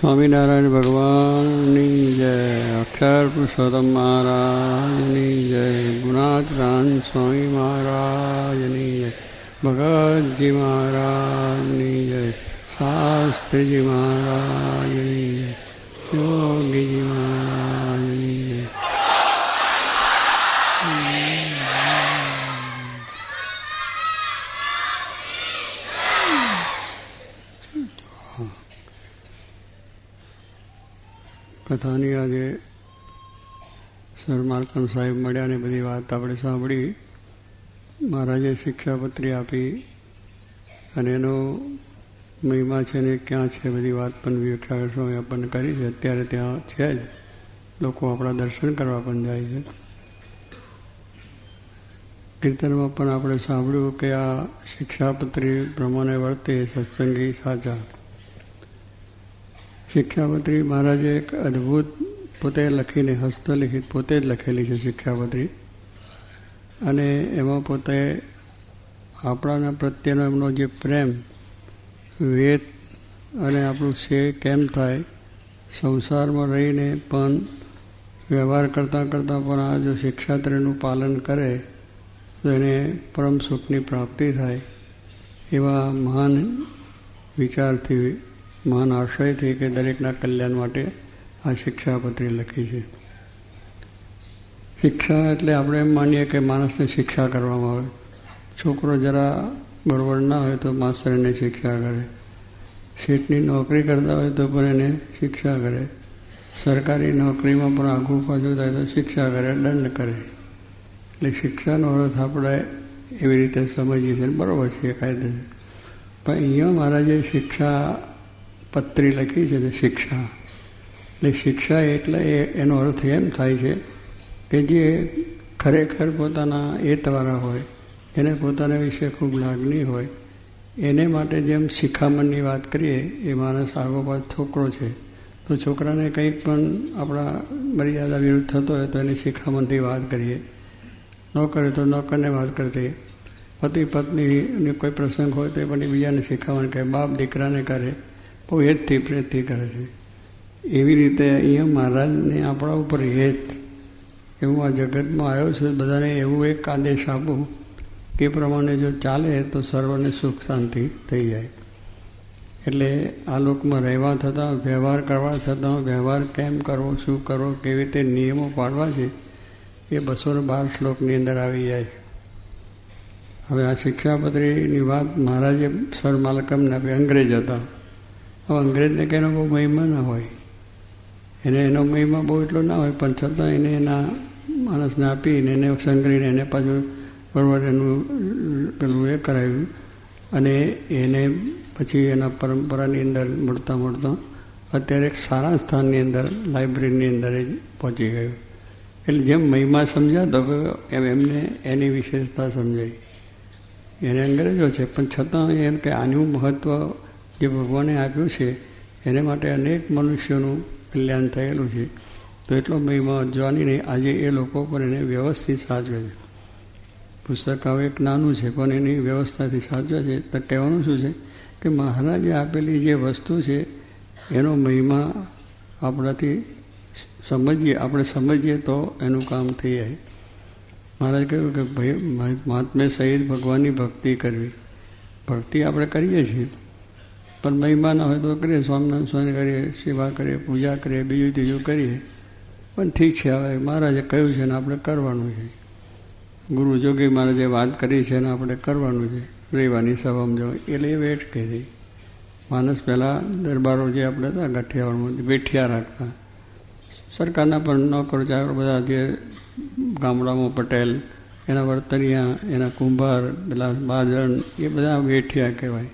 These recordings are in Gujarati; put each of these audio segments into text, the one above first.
સ્વામિનારાયણ ભગવાનની જય. અક્ષર પુરુષોત્તમ મહારાજની જય. ગુણાત્રાન સ્વામી મહારાજની જય. ભગતજી મહારાજની જય. શાસ્ત્રીજી મહારાજની જય. યોગીજી મહારાજની કથાની આજે સર માલકમ સાહેબ મળ્યા ને બધી વાત આપણે સાંભળી. મહારાજે શિક્ષાપત્રી આપી અને એનો મહિમા છે ને ક્યાં છે બધી વાત પણ વિવેકાનંદ સ્વામી આપણને કરી છે. અત્યારે ત્યાં છે જ. લોકો આપણા દર્શન કરવા પણ જાય છે. કીર્તનમાં પણ આપણે સાંભળ્યું કે આ શિક્ષાપત્રી પ્રમાણે વર્તે સત્સંગી સાચા. શિક્ષાપત્રી મહારાજે એક અદ્ભુત પોતે લખીને, હસ્તલિખિત પોતે જ લખેલી છે શિક્ષાપત્રી અને એમાં પોતે આપણાના પ્રત્યેનો એમનો જે પ્રેમ, વેદ અને આપણું સે કેમ થાય, સંસારમાં રહીને પણ વ્યવહાર કરતાં કરતાં પણ આ જો શિક્ષાત્રીનું પાલન કરે, તો એને પરમ સુખની પ્રાપ્તિ થાય, એવા મહાન વિચારથી મહાન આશયથી કે દરેકના કલ્યાણ માટે આ શિક્ષાપત્રી લખી છે. શિક્ષા એટલે આપણે એમ માનીએ કે માણસને શિક્ષા કરવામાં આવે. છોકરો જરા બરોબર ના હોય તો માસ્તર એને શિક્ષા કરે. શેઠની નોકરી કરતા હોય તો પણ એને શિક્ષા કરે. સરકારી નોકરીમાં પણ આઘું પાછું થાય તો શિક્ષા કરે, દંડ કરે. એટલે શિક્ષાનો અર્થ આપણે એવી રીતે સમજીએ છીએ બરાબર છે કાયદે પણ અહીંયા મહારાજે શિક્ષા પત્રી લખી છે તે શિક્ષા. એટલે શિક્ષા એટલે એનો અર્થ એમ થાય છે કે જે ખરેખર પોતાના એતવાળા હોય, એને પોતાના વિશે ખૂબ લાગણી હોય, એને માટે જેમ શિખામણની વાત કરીએ, એ માણસ આગોપાસ છોકરો છે. તો છોકરાને કંઈક પણ આપણા મર્યાદા વિરુદ્ધ થતો હોય તો એની શિખામણથી વાત કરીએ. નોકરે તો નોકરને વાત કરતી. પતિ પત્નીને કોઈ પ્રસંગ હોય તો એ પણ બીજાને શીખવવાનું કહે, બાપ દીકરાને કરે. બહુ હેતથી પ્રેતથી કરે છે. એવી રીતે અહીંયા મહારાજને આપણા ઉપર હેત. એવું આ જગતમાં આવ્યો છે. બધાને એવું એક આદેશ આપું કે પ્રમાણે જો ચાલે તો સર્વને સુખ શાંતિ થઈ જાય. એટલે આ લોકમાં રહેવા થતાં, વ્યવહાર કરવા થતાં, વ્યવહાર કેમ કરવો, શું કરવો, કેવી રીતે નિયમો પાડવા છે, એ બસો બાર શ્લોકની અંદર આવી જાય હવે આ શિક્ષાપત્રીની વાત મહારાજે સર માલકમને અંગ્રેજ હતા. અંગ્રેજને કે એનો બહુ મહિમા ના હોય. એને એનો મહિમા બહુ એટલો ના હોય, પણ છતાં એને એના માણસને આપીને એને સંગ્રહીને એને પાછું બરોબર એનું પેલું એ કરાવ્યું. અને એને પછી એના પરંપરાની અંદર મળતા મળતા અત્યારે સારા સ્થાનની અંદર, લાઇબ્રેરીની અંદર જ પહોંચી ગયું. એટલે જેમ મહિમા સમજાતો એમ એમને એની વિશેષતા સમજાઈ એને અંગ્રેજો છે, પણ છતાં એમ કે આનું મહત્ત્વ જે ભગવાને આપ્યું છે, એને માટે અનેક મનુષ્યોનું કલ્યાણ થયેલું છે. તો એટલો મહિમા જાણીને આજે એ લોકો પણ એને વ્યવસ્થિત સાચવે છે. પુસ્તક હવે એક નાનું છે, પણ એની વ્યવસ્થાથી સાચવે છે. તો કહેવાનું શું છે કે મહારાજે આપેલી જે વસ્તુ છે, એનો મહિમા આપણાથી સમજીએ, આપણે સમજીએ તો એનું કામ થઈ જાય. મહારાજ કહ્યું કે ભાઈ મહાત્મે સહિત ભગવાનની ભક્તિ કરવી. ભક્તિ આપણે કરીએ છીએ. પણ મહિમા ના હોય તો કરીએ, સ્વામિનારાયણ સ્વામી કરીએ, સેવા કરીએ, પૂજા કરીએ, બીજું ત્રીજું કરીએ. પણ ઠીક છે, હવે મહારાજે કહ્યું છે ને આપણે કરવાનું છે. ગુરુ જોગી મહારાજે વાત કરી છે ને આપણે કરવાનું છે. રહેવાની સભામાં જો એટલે એ વેઠ કરી. માણસ પહેલાં દરબારો જે આપણે હતા, ગઠિયાવાડમાં, વેઠિયા રાખતા. સરકારના પણ નોકરો ચાકરો બધા જે ગામડામાં પટેલ, એના વર્તનિયા, એના કુંભાર, પેલા બાજણ, એ બધા વેઠિયા કહેવાય.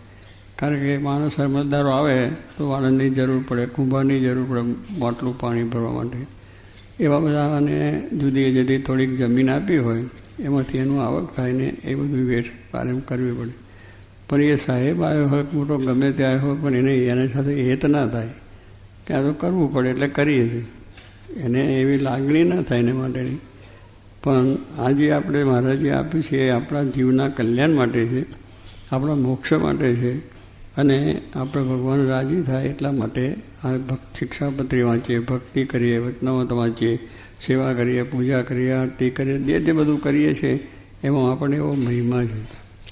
કારણ કે માણસ સમજદારો આવે, તો વાળંદની જરૂર પડે, કુંભારની જરૂર પડે મોટલું પાણી ભરવા માટે. એવા બધા અને જુદી જુદી થોડીક જમીન આપી હોય, એમાંથી એનું આવક થાય ને એ બધું વેઠ કાર્યમ કરવી પડે. પણ એ સાહેબ આવ્યો હોય, મોટો ગમે તે આવ્યો હોય, પણ એને એના સાથે હેત ના થાય. કે આ તો કરવું પડે, એટલે કરીએ છીએ. એને એવી લાગણી ના થાય એને માટેની. પણ આ જે આપણે મહારાજે આપ્યું છે, એ આપણા જીવના કલ્યાણ માટે છે, આપણા મોક્ષ માટે છે. અને આપણે ભગવાન રાજી થાય એટલા માટે આ ભક્ત શિક્ષાપત્રી વાંચીએ, ભક્તિ કરીએ, વચનામત વાંચીએ, સેવા કરીએ, પૂજા કરીએ, આરતી કરીએ, જે જે બધું કરીએ છીએ, એમાં આપણને એવો મહિમા છે.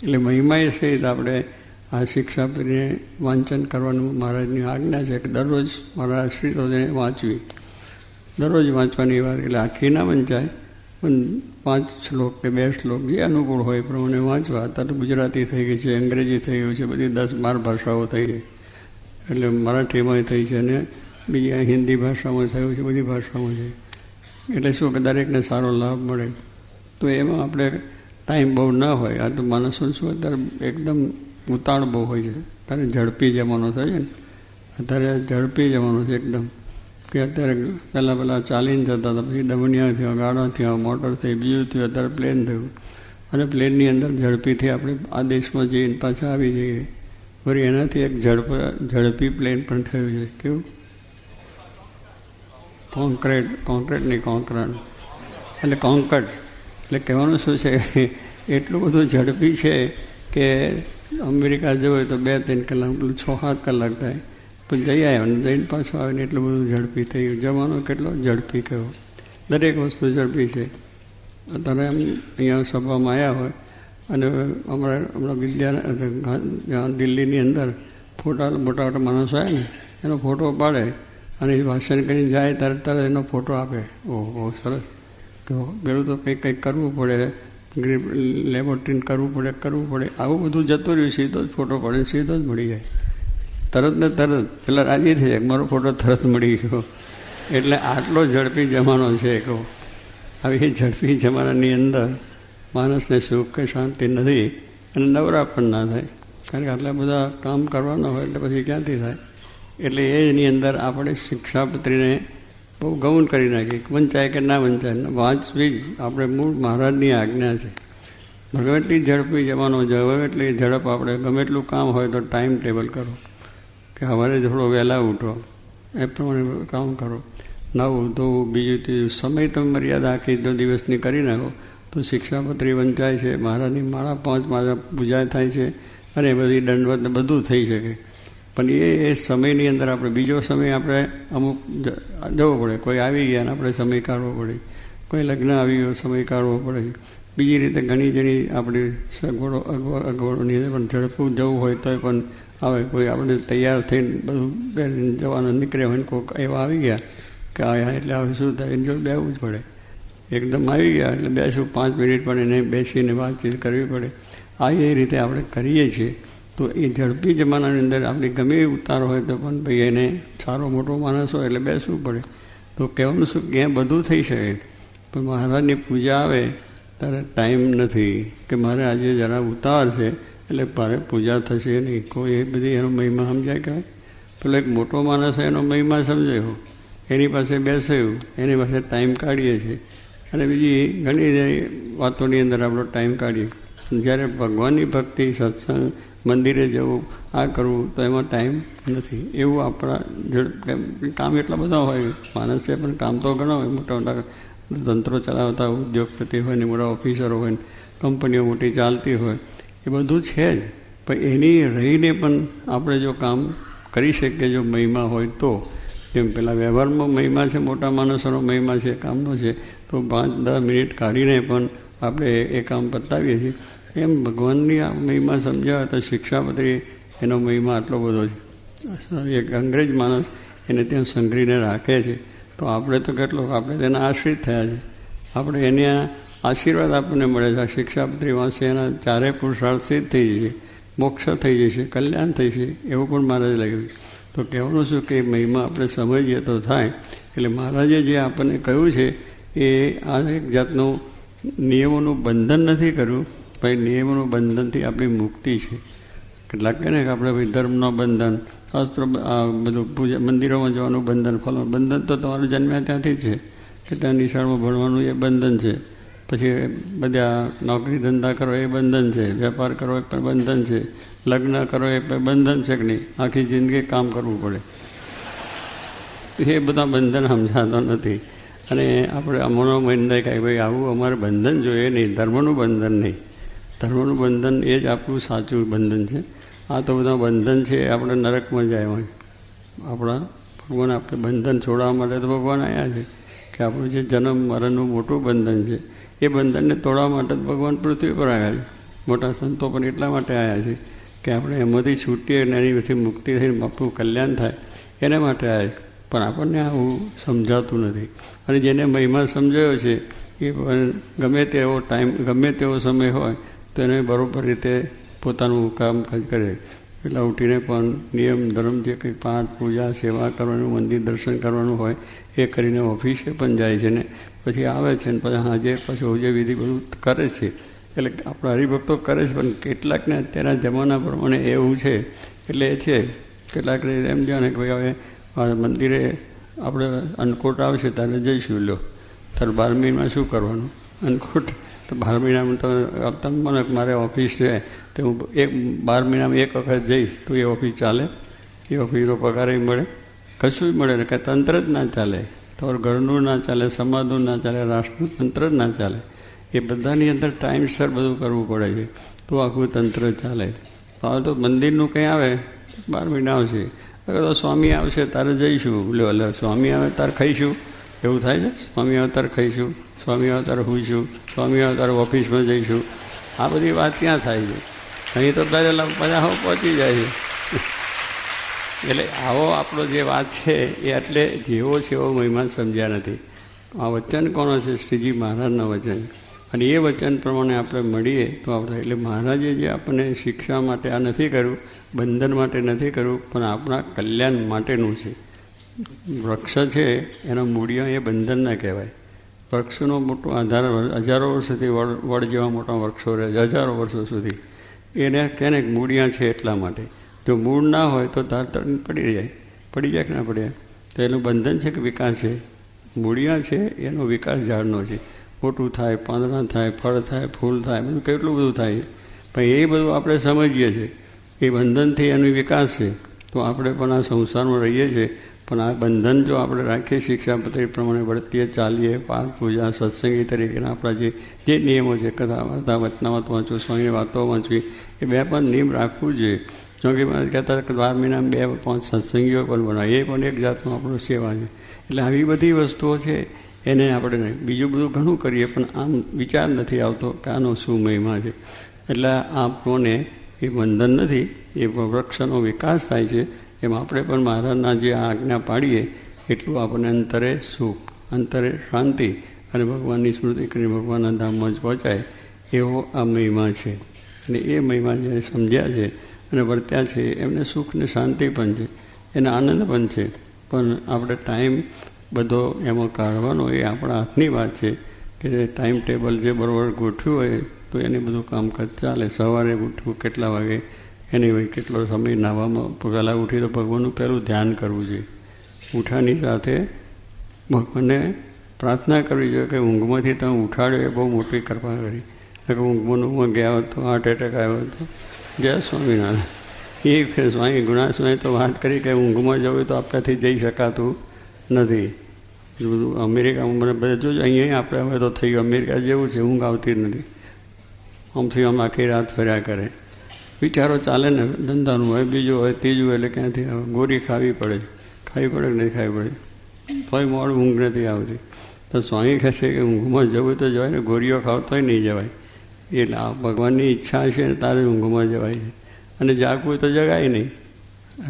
એટલે મહિમા એ સહિત આપણે આ શિક્ષાપત્રીને વાંચન કરવાનું મહારાજની આજ્ઞા છે કે દરરોજ મારા આશ્રિતોને વાંચવી. દરરોજ વાંચવાની વાર એટલે આખી ના વંચાય. પણ પાંચ શ્લોક કે બે શ્લોક જે અનુકૂળ હોય પ્રમાણે વાંચવા. અત્યારે ગુજરાતી થઈ ગઈ છે, અંગ્રેજી થઈ ગયું છે, બધી દસ બાર ભાષાઓ થઈ ગઈ એટલે મરાઠીમાં થઈ છે અને બીજી હિન્દી ભાષામાં થયું છે, બધી ભાષામાં છે. એટલે શું કે દરેકને સારો લાભ મળે. તો એમાં આપણે ટાઈમ બહુ ના હોય. આ તો માણસો શું અત્યારે એકદમ ઉતાળ બહુ હોય છે. અત્યારે ઝડપી જમાનો થાય છે ને. અત્યારે ઝડપી જમાનો છે એકદમ. કે અત્યારે પહેલાં પહેલાં ચાલીને જતા હતા, પછી ડમણિયા થયા, ગાડા થયા, મોટર થઈ, બીજું થયું, અત્યારે પ્લેન થયું. અને પ્લેનની અંદર ઝડપીથી આપણે આ દેશમાં જઈને પાછા આવી જઈએ. વળી એનાથી એક ઝડપ, ઝડપી પ્લેન પણ થયું છે. કેવું? કોન્ક્રેટ કોન્ક્રેટ નહીં કોન્ક્રટ એટલે કોન્કટ એટલે કહેવાનું શું છે? એટલું બધું ઝડપી છે કે અમેરિકા જવું હોય તો બે ત્રણ કલાક છ સાત કલાક થાય. પણ જઈ આવ્યો અને જઈને પાછો આવે ને એટલું બધું ઝડપી થઈ ગયું. જવાનો કેટલો? ઝડપી ગયો દરેક વસ્તુ ઝડપી છે. અત્યારે એમ અહીંયા સભામાં આવ્યા હોય અને હમણાં હમણાં વિદ્યા દિલ્હીની અંદર ફોટા, મોટા મોટા માણસો આવે ને, એનો ફોટો પાડે અને ભાષણ કરીને જાય ત્યારે તરત એનો ફોટો આપે. ઓહો, બહુ સરસ. તો પેલું તો કંઈક કંઈક કરવું પડે. લેબોરેટરી કરવું પડે કરવું પડે. આવું બધું જતું રહ્યું, સીધો જ ફોટો પડે સીધો જ મળી જાય. તરત ને તરત, પેલા રાજી થઈ જાય મારો ફોટો તરત મળી ગયો. એટલે આટલો ઝડપી જમાનો છે કહો આવી ઝડપી જમાનાની અંદર માણસને સુખ કે શાંતિ નથી અને નવરા પણ ના થાય. કારણ કે આટલા બધા કામ કરવાના હોય એટલે પછી ક્યાંથી થાય? એટલે એની અંદર આપણે શિક્ષાપત્રીને બહુ ગૌન કરી નાખી. વંચાય કે ના વંચાય વાંચવી જ આપણે મૂળ મહારાજની આજ્ઞા છે. ગમે એટલી ઝડપી જવાનો ગમે એટલી ઝડપ આપણે ગમે એટલું કામ હોય તો ટાઈમ ટેબલ કરો. કે સવારે થોડો વહેલા ઉઠો. એ પ્રમાણે કામ કરો. નવું તો બીજું ત્રીજું સમય તમે મર્યાદા આખી દો દિવસની કરી નાખો. તો શિક્ષાપત્રી વંચાય છે, મહારાજની માળા પાંચ માળા પૂજા થાય છે અને બધી દંડવત બધું થઈ શકે. પણ એ એ સમયની અંદર આપણે, બીજો સમય આપણે અમુક જવો પડે. કોઈ આવી ગયા આપણે સમય કાઢવો પડે. કોઈ લગ્ન આવી ગયો, સમય કાઢવો પડે. બીજી રીતે ઘણી જણી આપણી સગવડો અગવડોની પણ ઝડપું જવું હોય તોય પણ આવે કોઈ આપણે તૈયાર થઈને બધું પહેરીને જવાનું નીકળે હોય ને કોઈક એવા આવી ગયા કે આવ્યા એટલે હવે શું થાય? એની જોડે બેવું જ પડે. એકદમ આવી ગયા એટલે બેસું, પાંચ મિનિટ પણ એને બેસીને વાતચીત કરવી પડે. આ એ રીતે આપણે કરીએ છીએ. તો એ ઝડપી જમાનાની અંદર આપણે ગમે એ ઉતાર હોય તો પણ ભાઈ એને સારો મોટો માણસ હોય એટલે બેસવું પડે. તો કહેવાનું શું? ક્યાં બધું થઈ શકે. પણ મહારાજની પૂજા આવે ત્યારે ટાઈમ નથી. કે મારે આજે જરા ઉતાર છે. એટલે ભારે પૂજા થશે નહીં. કોઈ એ બધી એનો મહિમા સમજાય કહેવાય? પેલો એક મોટો માણસ એનો મહિમા સમજાયો. એની પાસે બેસાયું. એની પાસે ટાઈમ કાઢીએ છીએ. અને બીજી ઘણી વાતોની અંદર આપણો ટાઈમ કાઢીએ. જ્યારે ભગવાનની ભક્તિ, સત્સંગ, મંદિરે જવું, આ કરવું, તો એમાં ટાઈમ નથી. એવું આપણા કામ એટલા બધા હોય. માણસે પણ કામ તો ઘણા હોય. મોટા મોટા તંત્રો ચલાવતા ઉદ્યોગપતિ હોય ને, મોટા ઓફિસરો હોય ને, કંપનીઓ મોટી ચાલતી હોય. એ બધું છે જ. પણ એની રહીને પણ આપણે જો કામ કરી શકીએ, જો મહિમા હોય તો. જેમ પેલા વ્યવહારમાં મહિમા છે, મોટા માણસોનો મહિમા છે, કામનો છે, તો પાંચ, દસ મિનિટ કાઢીને પણ આપણે એ કામ પતાવીએ છીએ. એમ ભગવાનની આ મહિમા સમજાવે તો શિક્ષાપત્રી એનો મહિમા આટલો બધો છે. એક અંગ્રેજ માણસ એને ત્યાં સંઘરીને રાખે છે. તો આપણે તો કેટલો, આપણે તેના આશ્રિત થયા છે. આપણે એને આશીર્વાદ આપણને મળે છે. આ શિક્ષાપત્રી વાંચે એના ચારે પુરુષાર્થ સિદ્ધ થઈ જશે. મોક્ષ થઈ જશે, કલ્યાણ થઈ જશે, એવું પણ મહારાજ લાગ્યું તો કહેવાનું શું કે મહિમા આપણે સમજીએ તો થાય. એટલે મહારાજે જે આપણને કહ્યું છે, એ આ એક જાતનું નિયમોનું બંધન નથી કર્યું ભાઈ નિયમોનું બંધનથી આપણી મુક્તિ છે. કેટલાક કહે ને કે આપણે ભાઈ ધર્મનું બંધન, શાસ્ત્રો આ બધું પૂજા, મંદિરોમાં જવાનું બંધન ફલવાનું બંધન તો તમારું જન્મ્યા ત્યાંથી જ છે. કે ત્યાં નિશાળમાં ભણવાનું એ બંધન છે. પછી બધા નોકરી ધંધા કરો એ બંધન છે, વેપાર કરો એ પણ બંધન છે, લગ્ન કરો એ પણ બંધન છે કે નહીં? આખી જિંદગી કામ કરવું પડે. એ બધા બંધન સમજાતો નથી. અને આપણે અમનો મહિને કહે ભાઈ આવું અમારે બંધન જોઈએ નહીં, ધર્મનું બંધન નહીં. ધર્મનું બંધન એ જ આપણું સાચું બંધન છે. આ તો બધા બંધન છે, એ આપણે નરકમાં જાય હોય. આપણા ભગવાન આપણે બંધન છોડવા માટે તો ભગવાન આવ્યા છે કે આપણું જે જન્મ, મરણનું મોટું બંધન છે. એ બંધનને તોડવા માટે જ ભગવાન પૃથ્વી પર આવ્યા છે મોટા સંતો પણ એટલા માટે આવ્યા છે કે આપણે એમાંથી છૂટીએ અને એની મુક્તિ થઈને આપણું કલ્યાણ થાય, એના માટે આવ્યા છે. પણ આપણને આવું સમજાતું નથી. અને જેને મહિમા સમજાયો છે, એ ગમે તેવો ટાઈમ, ગમે તેવો સમય હોય, તો એને બરાબર રીતે પોતાનું કામ કરે. એટલે ઉઠીને પણ નિયમ, ધર્મ જે કંઈ પાઠ, પૂજા, સેવા કરવાનું, મંદિર દર્શન કરવાનું હોય, એ કરીને ઓફિસે પણ જાય છે ને. પછી આવે છે ને પછી હાજે પછી જે વિધિ બધું કરે છે. એટલે આપણા હરિભક્તો કરે છે, પણ કેટલાકને અત્યારના જમાના પ્રમાણે એવું છે. એટલે એ છે, કેટલાકને એમ જાણે કે ભાઈ હવે મંદિરે આપણે અન્નકોટ આવશે ત્યારે જઈશું લો તારે બાર મહિનામાં શું કરવાનું? અન્નકોટ? તો બાર મહિનામાં તમે તમે મને મારે ઓફિસ છે, તો હું એક બાર મહિનામાં એક વખત જઈશ, તો એ ઓફિસ ચાલે. એ ઓફિસનો પગાર મળે. કશું જ મળે ને કાંઈ તંત્ર જ ના ચાલે. તમારું ઘરનું ના ચાલે, સમાજનું ના ચાલે, રાષ્ટ્રનું તંત્ર ના ચાલે. એ બધાની અંદર ટાઈમસર બધું કરવું પડે છે. તો આખું તંત્ર ચાલે. હવે તો મંદિરનું કંઈ આવે, બાર મહિના આવશે. તો સ્વામી આવશે, તારે જઈશું. લે લે સ્વામી આવે તારે ખાઈશું. એવું થાય છે? સ્વામી આવે ખાઈશું. સ્વામી આવે હોઈશું. સ્વામી આવે ઓફિસમાં જઈશું. આ બધી વાત ક્યાં થાય છે? અહીં તો પહેલાં બધા પહોંચી જાય છે. એટલે આવો આપણો જે વાત છે એ એટલે જેવો છે એવો મહિમા સમજ્યા નથી. આ વચન કોનો છે શ્રીજી મહારાજના વચન. અને એ વચન પ્રમાણે આપણે મળીએ તો આપણે એટલે મહારાજે જે આપણને શિક્ષા માટે આ નથી કર્યું, બંધન માટે નથી કર્યું, પણ આપણા કલ્યાણ માટેનું છે. વૃક્ષ છે, એના મૂળિયા એ બંધન ના કહેવાય. વૃક્ષનો મોટો આધાર હજારો વર્ષોથી વડ વડ જેવા મોટા વૃક્ષો રહે છે, હજારો વર્ષો સુધી. એને કેને મૂળિયા છે એટલા માટે. જો મૂળ ના હોય તો ધાર તરણ પડી જાય. પડી જાય કે ના પડી જાય? તો એનું બંધન છે કે વિકાસ છે? મૂળિયા છે, એનો વિકાસ ઝાડનો છે. મોટું થાય, પાંદડા થાય, ફળ થાય, ફૂલ થાય, બધું કેટલું બધું થાય પણ એ બધું આપણે સમજીએ છીએ. એ બંધનથી એનો વિકાસ છે. તો આપણે પણ આ સંસારમાં રહીએ છીએ. પણ આ બંધન જો આપણે રાખીએ, શિક્ષાપત્રી પ્રમાણે વર્તીએ, ચાલીએ, પાઠ પૂજા, સત્સંગી તરીકેના આપણા જે જે નિયમો છે, કથા, વાર્તા વચનાવત વાંચવું સ્વામીની વાતો વાંચવી, એ બે પણ નિયમ રાખવું જોઈએ. જોકે મને કહેતા કે બાર મહિનામાં બે પાંચ સત્સંગીઓ પણ બનાવે એ પણ એક જાતનું આપણું સેવા છે. એટલે આવી બધી વસ્તુઓ છે, એને આપણે બીજું બધું ઘણું કરીએ, પણ આમ વિચાર નથી આવતો કે આનો શું મહિમા છે. એટલે આપણને એ બંધન નથી, એ વૃક્ષનો વિકાસ થાય છે. એમ આપણે પણ મહારાજના જે આજ્ઞા પાડીએ, એટલું આપણને અંતરે સુખ, અંતરે શાંતિ અને ભગવાનની સ્મૃતિ કરીને ભગવાનના ધામમાં જ પહોંચાય એવો આ મહિમા છે. અને એ મહિમા જ્યારે સમજ્યા છે અને વર્ત્યા છે, એમને સુખ ને શાંતિ પણ છે, એને આનંદ પણ છે. પણ આપણે ટાઈમ બધો એમાં કાઢવાનો એ આપણા હાથની વાત છે કે ટાઈમ ટેબલ જે બરોબર ગોઠવ્યું હોય તો એને બધું કામકાજ ચાલે. સવારે ઉઠવું કેટલા વાગે, એની હોય કેટલો સમય નાહવામાં પહેલાં ઉઠી તો ભગવાનનું પહેલું ધ્યાન કરવું જોઈએ. ઉઠાની સાથે ભગવાનને પ્રાર્થના કરવી જોઈએ કે ઊંઘમાંથી તમે ઉઠાડ્યો એ બહુ મોટી કૃપા કરી. કે ઊંઘમાં ઊંઘમાં ગયા હોત તો હાર્ટ એટેક આવ્યો હતો જય સ્વામિનારાયણ. એ ફેર સ્વામી, ગુણા તો વાત કરી કે ઊંઘમાં જવું તો આપણાથી જઈ શકાતું નથી. બધું અમેરિકામાં મને બધા જોજો અહીંયા આપણે હવે તો થઈ ગયું અમેરિકા જેવું છે, ઊંઘ આવતી જ નથી. આમથી આમ આખી રાત ફર્યા કરે. વિચારો ચાલે ને, ધંધાનું હોય, બીજું હોય, ત્રીજું એટલે ક્યાંથી ગોળી ખાવી પડે ખાવી પડે કે નહીં ખાવી પડે? તોય મોડું ઊંઘ નથી આવતી. તો સ્વામી કહેશે કે ઊંઘમાં જવું તો જવાય ને ગોરીઓ ખાવ તોય નહીં જવાય. એટલે આ ભગવાનની ઈચ્છા છે ને તારે ઊંઘમાં જવાય અને જાગવું તો જગાય નહીં.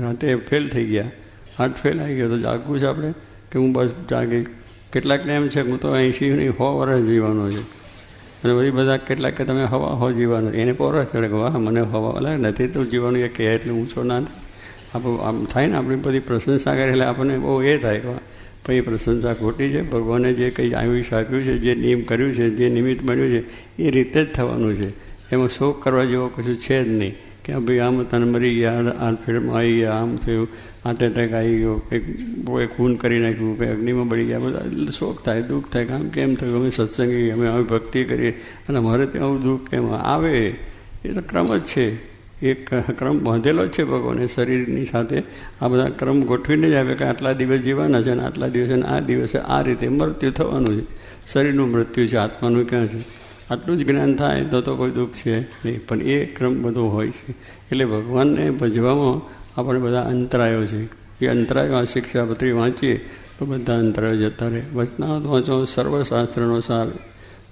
રાતે ફેલ થઈ ગયા. હાથ ફેલ આવી ગયો તો જાગવું છે આપણે? કે હું બસ જાગી. કેટલાકને એમ છે હું તો એંશી નહીં, સો વર્ષ જીવવાનો છે. અને પછી બધા કેટલાક કે તમે હવા હો જીવવાનું. એને પોરસ ચડે કે વાહ, મને હવા અલગ. નથી તો જીવવાનું એ કહે એટલે ઊંચો ના આપણું આમ થાય ને આપણી બધી પ્રશંસા કરે એટલે આપણને બહુ એ થાય કે પછી પ્રશંસા ખોટી છે. ભગવાને જે કંઈ આયુષ આપ્યું છે, જે નિયમ કર્યું છે, જે નિમિત્ત મળ્યું છે, એ રીતે જ થવાનું છે. એમાં શોક કરવા જેવો કશું છે જ નહીં કે ભાઈ આમ તને મરી ગયા, આ ફિલ્ડમાં આવી ગયા, આમ થયું, હાર્ટ એટેક આવી ગયો, કંઈક કોઈ ખૂન કરી નાખ્યું, કંઈ અગ્નિમાં બળી ગયા, બધા શોક થાય, દુઃખ થાય, કે આમ કેમ થયું, અમે સત્સંગી, અમે આવી ભક્તિ કરીએ અને અમારે ત્યાં દુઃખ કેમ આવે? એ તો ક્રમ જ છે. એક ક્રમ બાંધેલો છે ભગવાને શરીરની સાથે. આ બધા ક્રમ ગોઠવીને જ આવે કે આટલા દિવસ જીવવાના છે અને આટલા દિવસે આ દિવસે આ રીતે મૃત્યુ થવાનું છે. શરીરનું મૃત્યુ છે, આત્માનું ક્યાં છે? આટલું જ જ્ઞાન થાય તો તો કોઈ દુઃખ છે નહીં. પણ એ ક્રમ બધો હોય છે. એટલે ભગવાનને ભજવામાં આપણે બધા અંતરાયો છે. એ અંતરાયો આ શિક્ષાપત્રી વાંચીએ તો બધા અંતરાયો જતા રહે. વચનાવત વાંચો, સર્વશાસ્ત્રનો સાર.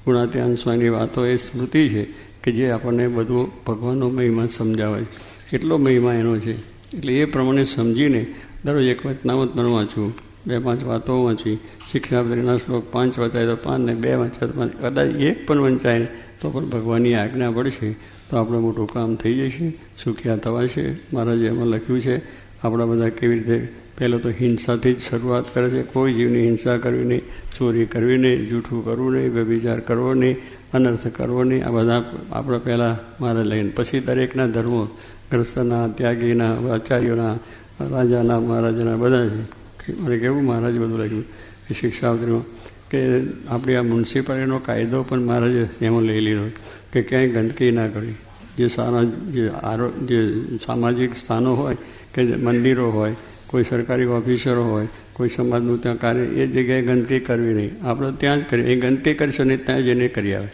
ગુણાત્યાન સ્વામીની વાતો એ સ્મૃતિ છે. કે જે આપણને બધું ભગવાનનો મહિમા સમજાવે. કેટલો મહિમા એનો છે? એટલે એ પ્રમાણે સમજીને દરરોજ એક વચનામત પણ વાંચવું. બે પાંચ વાતો વાંચવી. શિક્ષાપત્રીના શ્લોક પાંચ વાંચાય તો પાંચ ને બે વાંચાય તો પાંચ. કદાચ એક પણ વંચાય તો પણ ભગવાનની આજ્ઞા પડશે તો આપણે મોટું કામ થઈ જશે. સુખ્યા થવાશે મહારાજે એમાં લખ્યું છે, આપણા બધા કેવી રીતે પહેલાં તો હિંસાથી જ શરૂઆત કરે છે. કોઈ જીવની હિંસા કરવી નહીં, ચોરી કરવી નહીં, જૂઠું કરવું નહીં, વ્યભિચાર કરવો નહીં અનર્થ કરવો નહીં આ બધા આપણે પહેલાં મારે લઈને. પછી દરેકના ધર્મો, ગ્રસ્તના, ત્યાગીના, આચાર્યોના, રાજાના, મહારાજાના, બધા છે. મને કેવું મહારાજ બધું લખ્યું એ શિક્ષાવતીમાં કે આપણી આ મ્યુનિસિપાલિટીનો કાયદો પણ મહારાજે એમાં લઈ લીધો કે ક્યાંય ગંદકી ના કરી જે સારા જે આરો, જે સામાજિક સ્થાનો હોય કે મંદિરો હોય કોઈ સરકારી ઓફિસરો હોય, કોઈ સમાજનું ત્યાં કાર્ય, એ જગ્યાએ ગંદકી કરવી નહીં. આપણે ત્યાં જ કરીએ. એ ગંદકી કરશે ને ત્યાં જઈને કરી આવે.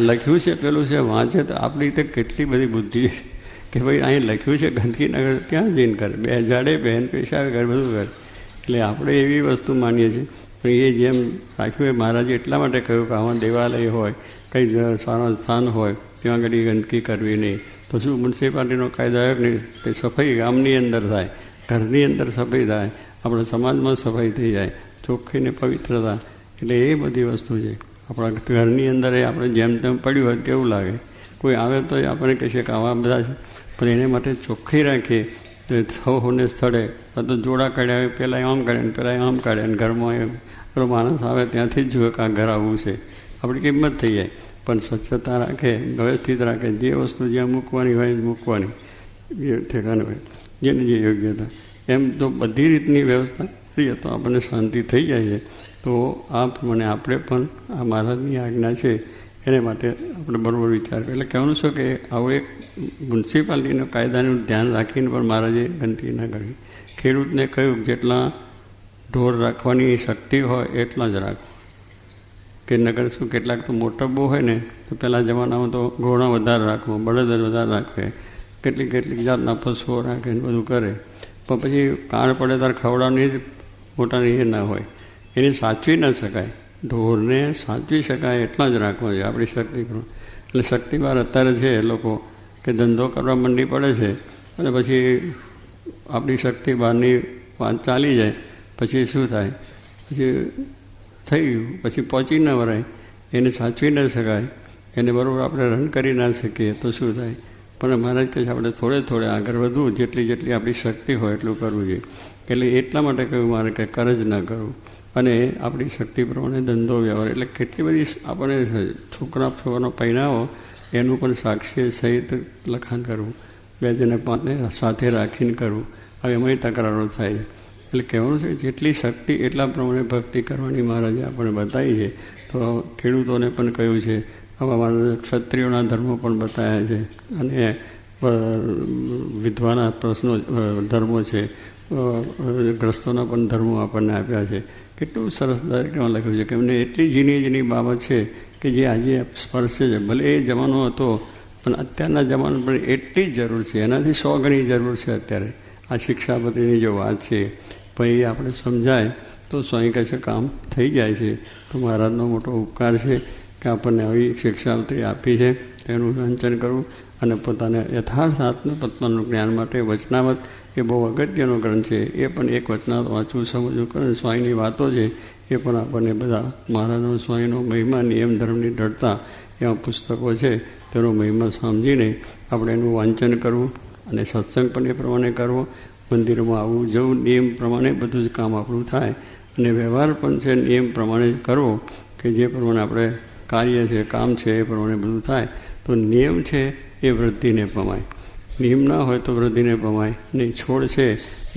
લખ્યું છે, પેલું છે, વાંચે તો આપણી રીતે કેટલી બધી બુદ્ધિ કે ભાઈ અહીં લખ્યું છે ગંદકી ન કરે ક્યાં જઈને કરે. બે જાડે બહેન પેશાbe કરે બધું કરે. એટલે આપણે એવી વસ્તુ માનીએ છીએ. પણ એ જેમ રાખ્યું એ મહારાજે એટલા માટે કહ્યું કે આમાં દેવાલય હોય, કંઈ સારા સ્થાન હોય, ત્યાં આગળ ગંદકી કરવી નહીં. તો શું મ્યુનિસિપાલિટીનો કાયદો આવ્યો નહીં? તે સફાઈ ગામની અંદર થાય. ઘરની અંદર સફાઈ થાય, આપણા સમાજમાં સફાઈ થઈ જાય ચોખ્ખીને પવિત્રતા એટલે એ બધી વસ્તુ છે. આપણા ઘરની અંદર એ આપણે જેમ તેમ પડ્યું હોય કેવું લાગે? કોઈ આવે તો આપણને કહેશે કે આવા બધા છે. પણ એને માટે ચોખ્ખી રાખીએ, તો સૌને સ્થળે તો જોડા કાઢ્યા પહેલાં આમ કાઢે ને પહેલાં આમ કાઢે ને ઘરમાં એમ પેલો માણસ આવે ત્યાંથી જ જોવે કે આ ઘર આવું છે. આપણી કિંમત થઈ જાય. પણ સ્વચ્છતા રાખે, વ્યવસ્થિત રાખે, જે વસ્તુ જ્યાં મૂકવાની હોય મૂકવાની. એ ઠેકાને હોય. જેને જે યોગ્યતા. એમ તો બધી રીતની વ્યવસ્થા કરીએ તો આપણને શાંતિ થઈ જાય છે. તો આ પ્રમાણે આપણે પણ આ મહારાજની આજ્ઞા છે, એને માટે આપણે બરાબર વિચાર એટલે કહેવાનું છે કે આવો એક મ્યુનિસિપાલિટીના કાયદાનું ધ્યાન રાખીને પણ મહારાજે ગંદકી ના કરવી ખેડૂતને કહ્યું જેટલા ઢોર રાખવાની શક્તિ હોય એટલા જ રાખો. કે નગર શું કેટલાક તો મોટા બહુ હોય ને, તો પહેલાં જમાનામાં તો ઘોડા વધારે રાખવો બળદ વધારે રાખે કેટલીક કેટલીક જાતના પશુઓ રાખે ને બધું કરે. પણ પછી કાળ પડે ત્યારે ખવડાવવાની જ મોટાની એ ના હોય. એને સાચવી ન શકાય. ઢોરને સાચવી શકાય એટલા જ રાખવો જોઈએ આપણી શક્તિ પ્રમાણે. એટલે શક્તિવાર અત્યારે છે લોકો કે ધંધો કરવા મંડી પડે છે અને પછી આપણી શક્તિ બહારની વાત ચાલી જાય, પછી શું થાય? પછી થઈ ગયું, પછી પહોંચી ન વરાય એને સાચવી ન શકાય. એને બરાબર આપણે રન કરી ના શકીએ તો શું થાય? પણ મહારાજ કહે છે, આપણે થોડે થોડે આગળ વધવું, જેટલી જેટલી આપણી શક્તિ હોય એટલું કરવું જોઈએ. એટલે એટલા માટે કહ્યું મારે કે કરજ ન કરવું અને આપણી શક્તિ પ્રમાણે ધંધો, વ્યવહાર, એટલે કેટલી બધી આપણે છોકરા છોકરાનો પહેરાવો, એનું પણ સાક્ષી સહિત લખાણ કરવું. બે જણે પાંચને સાથે રાખીને કરવું. હવે એમાંય તકરારો થાય એટલે કહેવાનું છે જેટલી શક્તિ એટલા પ્રમાણે ભક્તિ કરવાની મહારાજે આપણે બતાવી છે. તો ખેડૂતોને પણ કહ્યું છે આવા ક્ષત્રિયોના ધર્મો પણ બતાવ્યા છે. અને વિધવાના પ્રશ્નો ધર્મો છે. ગ્રસ્તોના પણ ધર્મો આપણને આપ્યા છે. કેટલું સરસ દરેકમાં લખ્યું છે કે એમને એટલી ઝીણી ઝીણી બાબત છે કે જે આજે સ્પર્શે છે. ભલે એ જમાનો હતો, પણ અત્યારના જમાનો પણ એટલી જ જરૂર છે. એનાથી સો ગણી જરૂર છે અત્યારે. આ શિક્ષાપતિની જો વાત છે પછી આપણે સમજાય તો સ્વયં કશે કામ થઈ જાય છે. તો મહારાજનો મોટો ઉપકાર છે. કે આપણને આવી શિક્ષાવતી આપી છે, તેનું વાંચન કરવું અને પોતાને યથાર્થ આત્મતત્વનું જ્ઞાન માટે વચનાવત, એ બહુ અગત્યનો ગ્રંથ છે. એ પણ એક વચનાવત વાંચવું, સમજવું કરે સ્વાઈની વાતો છે, એ પણ આપણને બધા મહારાજનો સ્વાઈનો મહિમા, નિયમ, ધર્મની દૃઢતા એવા પુસ્તકો છે, તેનો મહિમા સમજીને આપણે એનું વાંચન કરવું અને સત્સંગ પણ એ પ્રમાણે કરવો, મંદિરમાં આવવું જવું, નિયમ પ્રમાણે બધું જ કામ આપણું થાય અને વ્યવહાર પણ છે, નિયમ પ્રમાણે જ કરવો કે જે પ્રમાણે આપણે કાર્ય છે, કામ છે, એ પ્રમાણે બધું થાય. તો નિયમ છે એ વૃદ્ધિને પમાય. નિયમ ના હોય તો વૃદ્ધિને પમાય. નહીં છોડ છે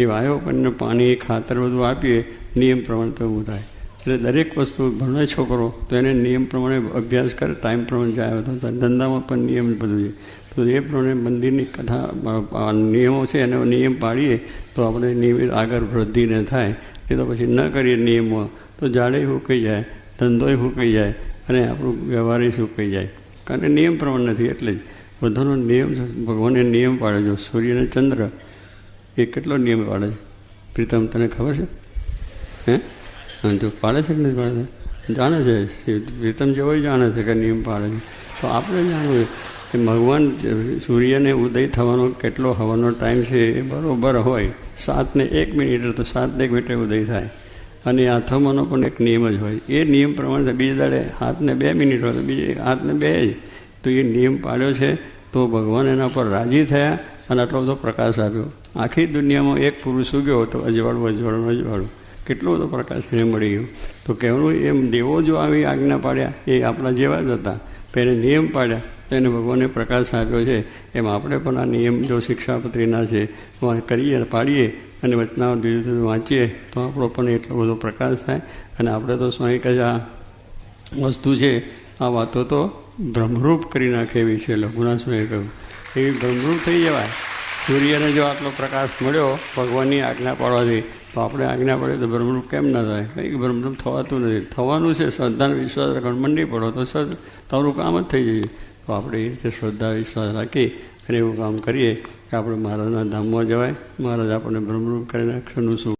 એ વાયો પણ પાણી, ખાતર બધું આપીએ, નિયમ પ્રમાણે તો એવું થાય. એટલે દરેક વસ્તુ ભણે છોકરો, તો એને નિયમ પ્રમાણે અભ્યાસ કરે, ટાઈમ પ્રમાણે જાય. તો ધંધામાં પણ નિયમ બધું છે. તો એ પ્રમાણે મંદિરની કથા નિયમો છે, એનો નિયમ પાડીએ, તો આપણે નિયમિત આગળ વૃદ્ધિને થાય. એ તો પછી ન કરીએ નિયમો. તો જાડે હુંકાઈ જાય ધંધોય હુંકાઈ જાય. અને આપણું વ્યવહારી સુકાઈ જાય. કારણ કે નિયમ પ્રમાણ નથી, એટલે જ. બધાનો નિયમ છે. ભગવાને નિયમ પાડે છે. સૂર્ય અને ચંદ્ર એ કેટલો નિયમ પાડે છે? પ્રીતમ, તને ખબર છે? હે? હા જો પાડે છે કે નથી પાડે છે? જાણે છે. પ્રીતમ જેવો જાણે છે કે નિયમ પાડે છે. તો આપણે જાણવું કે ભગવાન સૂર્યને ઉદય થવાનો કેટલો હવાનો ટાઈમ છે એ બરાબર હોય. સાતને એક મિનિટ તો સાતને એક મિનિટે ઉદય થાય. અને આથમવાનો પણ એક નિયમ જ હોય. એ નિયમ પ્રમાણે બીજા દાડે હાથને બે મિનિટ હોય તો બીજે હાથને બે જ. તો એ નિયમ પાડ્યો છે, તો ભગવાન એના પર રાજી થયા અને આટલો બધો પ્રકાશ આપ્યો. આખી દુનિયામાં એક પુરુષ ઉગ્યો તો અજવાળું અજવાળું અજવાળું. કેટલો બધો પ્રકાશ એને મળી ગયો. તો કહેવાનું એમ દેવો જો આવી આજ્ઞા પાડ્યા, એ આપણા જેવા જ હતા. પહેલે નિયમ પાડ્યા એને ભગવાને પ્રકાશ આપ્યો છે. એમ આપણે પણ આ નિયમ જો શિક્ષાપત્રીના છે કરીએ પાડીએ અને વચના ધીરે ધીરે વાંચીએ, તો આપણો પણ એટલો બધો પ્રકાશ થાય. અને આપણે તો સ્વાઈ આ વસ્તુ છે, આ વાતો તો ભ્રમરૂપ કરી નાખે એવી છે, લઘુના સ્વામીએ કહ્યું. એવી ભ્રમરૂપ થઈ જવાય. સૂર્યને જો આટલો પ્રકાશ મળ્યો, ભગવાનની આજ્ઞા પાડવાથી, તો આપણે આજ્ઞા પડે તો ભ્રમરૂપ કેમ ના થાય? કંઈ ભ્રમરૂપ થવાતું નથી. થવાનું છે શ્રદ્ધાનો વિશ્વાસ રાખવાનો. મંડી પડો, તો સર તમારું કામ જ થઈ જશે. તો આપણે એ રીતે શ્રદ્ધા, વિશ્વાસ રાખી અને એવું કામ કરીએ. આપણે મહારાજના ધામમાં જવાય મહારાજ આપણને ભ્રમરૂપ કરી નાખશેનું શું?